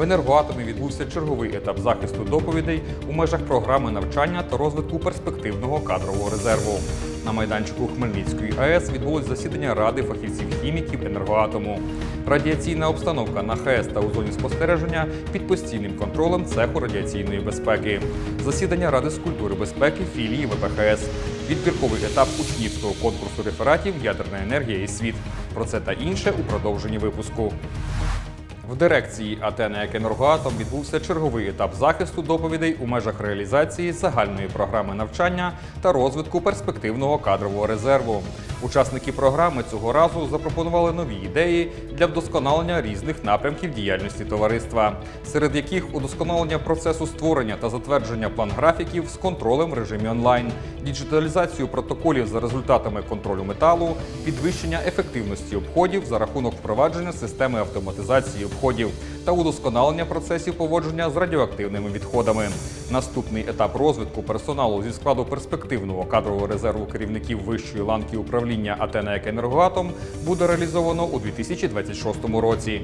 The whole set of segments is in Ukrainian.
в енергоатомі відбувся черговий етап захисту доповідей у межах програми навчання та розвитку перспективного кадрового резерву. На майданчику Хмельницької АЕС відбулось засідання Ради фахівців-хіміків енергоатому. Радіаційна обстановка на ХАЕС та у зоні спостереження під постійним контролем цеху радіаційної безпеки. Засідання Ради з культури безпеки філії ВПХС. Відбірковий етап учнівського конкурсу рефератів Ядерна енергія і світ. Про це та інше у продовженні випуску. В дирекції АТ «НЕК Енергоатом відбувся черговий етап захисту доповідей у межах реалізації загальної програми навчання та розвитку перспективного кадрового резерву. Учасники програми цього разу запропонували нові ідеї для вдосконалення різних напрямків діяльності товариства, серед яких удосконалення процесу створення та затвердження план-графіків з контролем в режимі онлайн, діджиталізацію протоколів за результатами контролю металу, підвищення ефективності обходів за рахунок впровадження системи автоматизації обходів та удосконалення процесів поводження з радіоактивними відходами. Наступний етап розвитку персоналу зі складу перспективного кадрового резерву керівників вищої ланки управління АТ Енергоатом буде реалізовано у 2026 році.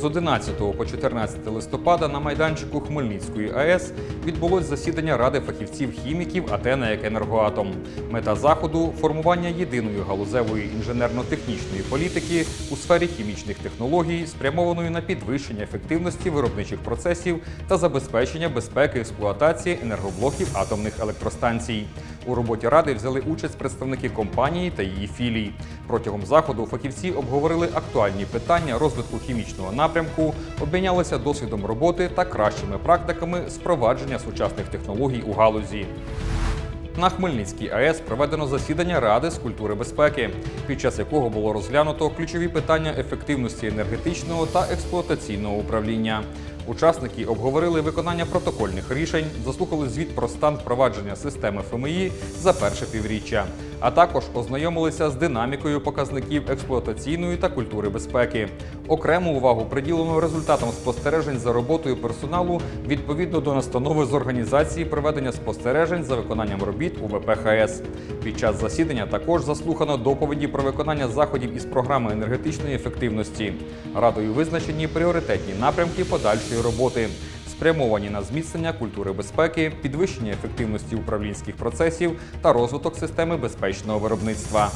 З 11 по 14 листопада на майданчику Хмельницької АЕС відбулось засідання Ради фахівців-хіміків АТ «НЕК Енергоатом. Мета заходу формування єдиної галузевої інженерно-технічної політики у сфері хімічних технологій, спрямованої на підвищення ефективності виробничих процесів та забезпечення безпеки експлуатації енергоблоків атомних електростанцій. У роботі ради взяли участь представники компанії та її філій. Протягом заходу фахівці обговорили актуальні питання розвитку хімічного напрямку, обмінялися досвідом роботи та кращими практиками з впровадження сучасних технологій у галузі. На Хмельницькій АЕС проведено засідання Ради з культури безпеки, під час якого було розглянуто ключові питання ефективності енергетичного та експлуатаційного управління. Учасники обговорили виконання протокольних рішень, заслухали звіт про стан впровадження системи ФМІ за перше півріччя, а також ознайомилися з динамікою показників експлуатаційної та культури безпеки. Окрему увагу приділено результатам спостережень за роботою персоналу відповідно до настанови з організації проведення спостережень за виконанням робіт у ВПХС. Під час засідання також заслухано доповіді про виконання заходів із програми енергетичної ефективності. Радою визначені пріоритетні напрямки подальшої роботи. Спрямовані на зміцнення культури безпеки, підвищення ефективності управлінських процесів та розвиток системи безпечного виробництва.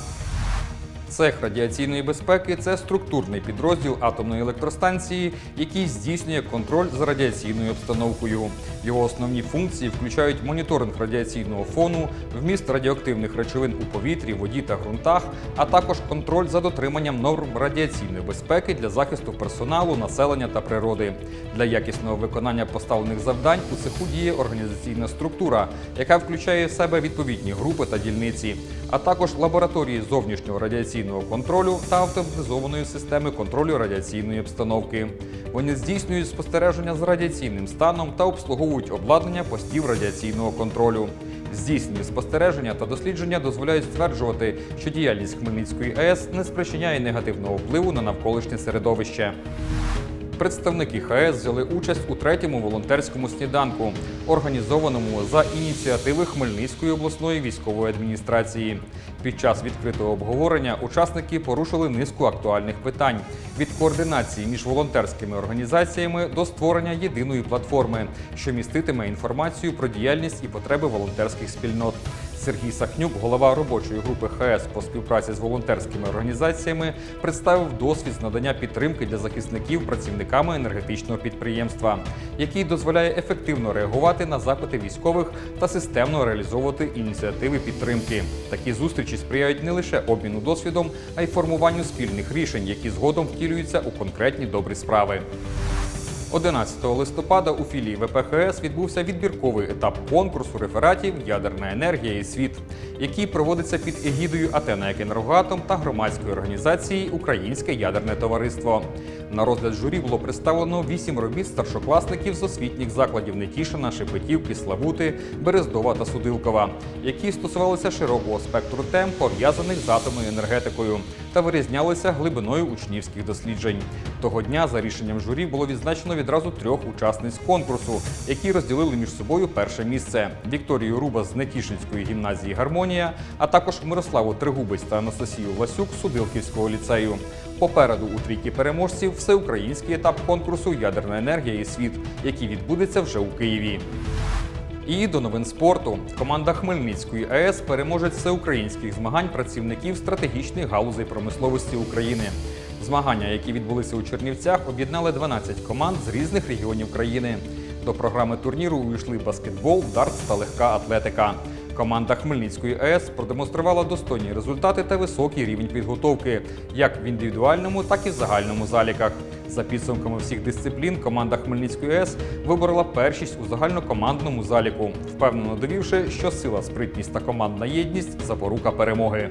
Цех радіаційної безпеки це структурний підрозділ атомної електростанції, який здійснює контроль за радіаційною обстановкою. Його основні функції включають моніторинг радіаційного фону, вміст радіоактивних речовин у повітрі, воді та ґрунтах, а також контроль за дотриманням норм радіаційної безпеки для захисту персоналу, населення та природи. Для якісного виконання поставлених завдань у цеху діє організаційна структура, яка включає в себе відповідні групи та дільниці, а також лабораторії зовнішнього радіаційного контролю та автоматизованої системи контролю радіаційної обстановки. Вони здійснюють спостереження з радіаційним станом та обслуговують обладнання постів радіаційного контролю. Здійснені спостереження та дослідження дозволяють стверджувати, що діяльність Хмельницької АЕС не спричиняє негативного впливу на навколишнє середовище. Представники ХАЕС взяли участь у третьому волонтерському сніданку, організованому за ініціативи Хмельницької обласної військової адміністрації. Під час відкритого обговорення учасники порушили низку актуальних питань від координації між волонтерськими організаціями до створення єдиної платформи, що міститиме інформацію про діяльність і потреби волонтерських спільнот. Сергій Сахнюк, голова робочої групи ХС по співпраці з волонтерськими організаціями, представив досвід з надання підтримки для захисників працівниками енергетичного підприємства, який дозволяє ефективно реагувати на запити військових та системно реалізовувати ініціативи підтримки. Такі зустрічі сприяють не лише обміну досвідом, а й формуванню спільних рішень, які згодом втілюються у конкретні добрі справи. 11 листопада у філії ВПХС відбувся відбірковий етап конкурсу рефератів Ядерна енергія і світ. який проводиться під егідою Атена як «Енергоатом» та громадської організації Українське ядерне товариство. На розгляд журі було представлено вісім робіт старшокласників з освітніх закладів Нетішина, Шепетівки, Славути, Берездова та Судилкова, які стосувалися широкого спектру тем, пов'язаних з атомною енергетикою, та вирізнялися глибиною учнівських досліджень. Того дня за рішенням журі було відзначено відразу трьох учасниць конкурсу, які розділили між собою перше місце: Вікторію Руба з Нетішинської гімназії Гармонія, а також Мирославу Тригубець та Анастасію Власюк з Судилківського ліцею. Попереду у трійки переможців всеукраїнський етап конкурсу Ядерна енергія і світ, який відбудеться вже у Києві. І до новин спорту. Команда Хмельницької АЕС переможець всеукраїнських змагань працівників стратегічних галузей промисловості України. Змагання, які відбулися у Чернівцях, об'єднали 12 команд з різних регіонів країни. До програми турніру увійшли баскетбол, дартс та легка атлетика. Команда Хмельницької АЕС продемонструвала достойні результати та високий рівень підготовки, як в індивідуальному, так і в загальному заліках. За підсумками всіх дисциплін, команда Хмельницької АЕС виборола першість у загальнокомандному заліку, впевнено довівши, що сила, спритність та командна єдність запорука перемоги.